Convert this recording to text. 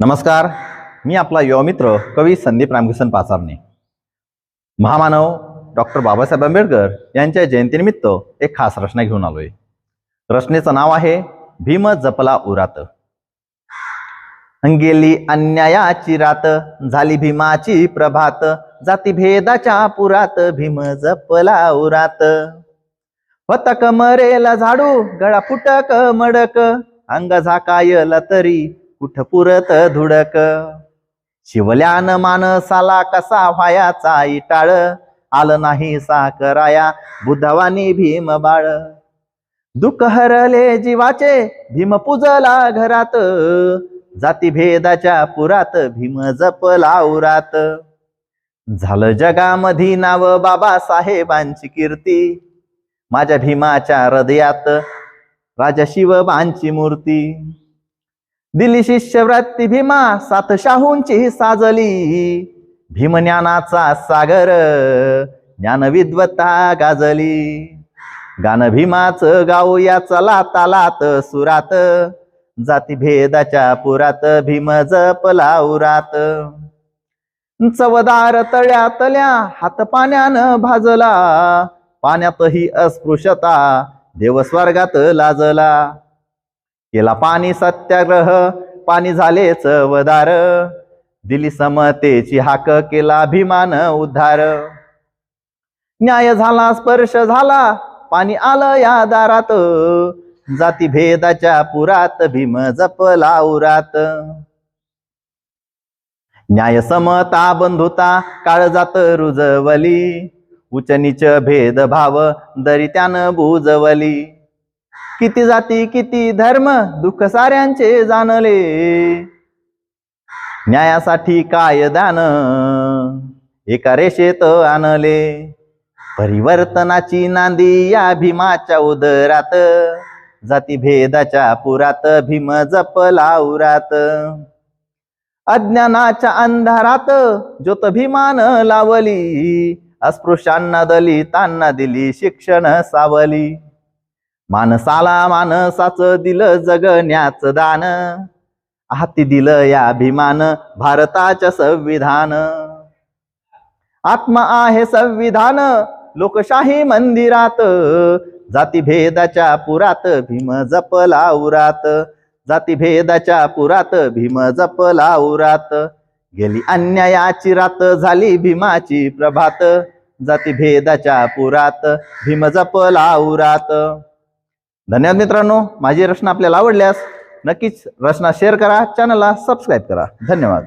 नमस्कार मी आपला युवा मित्र कवी संदीप रामकिशन पाचारणे महामानव डॉक्टर बाबासाहेब आंबेडकर यांच्या जयंतीनिमित्त एक खास रचना घेऊन आलोय. रचनेचं नाव आहे भीम जपला उरात. गेली अन्यायाची रात झाली भीमाची प्रभात जातीभेदाच्या पुरात भीम जपला उरात. होता कमरेला झाडू गळा फुटक मडक अंग झाकायला तरी कुठ पुरत धुडक? शिवल्यान मानसाला कसा व्हायाचा इटाळ? आलं नाही साकराया बुधवानी भीम बाळ. दुःख हरले जीवाचे भीम पुजला घरात. जाती भेदाच्या पुरात भीम जपला उरात. झालं जगामधी नाव बाबासाहेबांची कीर्ती. माझ्या भीमाच्या हृदयात राजा शिवबांची मूर्ती. दिली शिष्यवृत्ती भीमा सात शाहूंची साजली. भीमज्ञानाचा सागर ज्ञानविद्वत्ता गाजली. गाणं भीमाचं गाऊया चला तालात सुरात जाती भेदाच्या पुरात भीम जपला उरात. चवदार तळ्या तल्या हात पाण्यानं भाजला पाण्यातही अस्पृश्यता देव स्वर्गात लाजला. केला पाणी सत्याग्रह. पाणी झाले चवदार. दिली समतेची हाक केला अभिमान उद्धार. न्याय झाला स्पर्श झाला पाणी आलं या दारात. जाती भेदाच्या पुरात भीम जपला उरात. न्याय समता बंधुता काळजात रुजवली. उचनीच भेदभाव दरी त्यानं बुजवली. किती जाती किती धर्म दुःख साऱ्यांचे जाणले. न्यायासाठी कायदान एका रेषेत आणले. परिवर्तनाची नांदी या भीमाच्या उदरात. जाती भेदाच्या पुरात भीम जपला उरात अज्ञानाच्या अंधारात ज्योत भीमान लावली. अस्पृश्यांना दलितांना दिली शिक्षण सावली. माणसाला मानसाच दिलं जगण्याच दान. हाती दिलं या भीमान भारताच्या संविधान. आत्मा आहे संविधान लोकशाही मंदिरात. जातीभेदाच्या पुरात भीम जपला उरात. जातीभेदाच्या पुरात भीम जपला उरात. गेली अन्यायाची रात झाली भीमाची प्रभात. जातीभेदाच्या पुरात भीम जपला उरात. धन्यवाद मित्रांनो. माझी रचना आपल्याला आवडल्यास नक्कीच रचना शेअर करा चॅनलला सबस्क्राईब करा. धन्यवाद.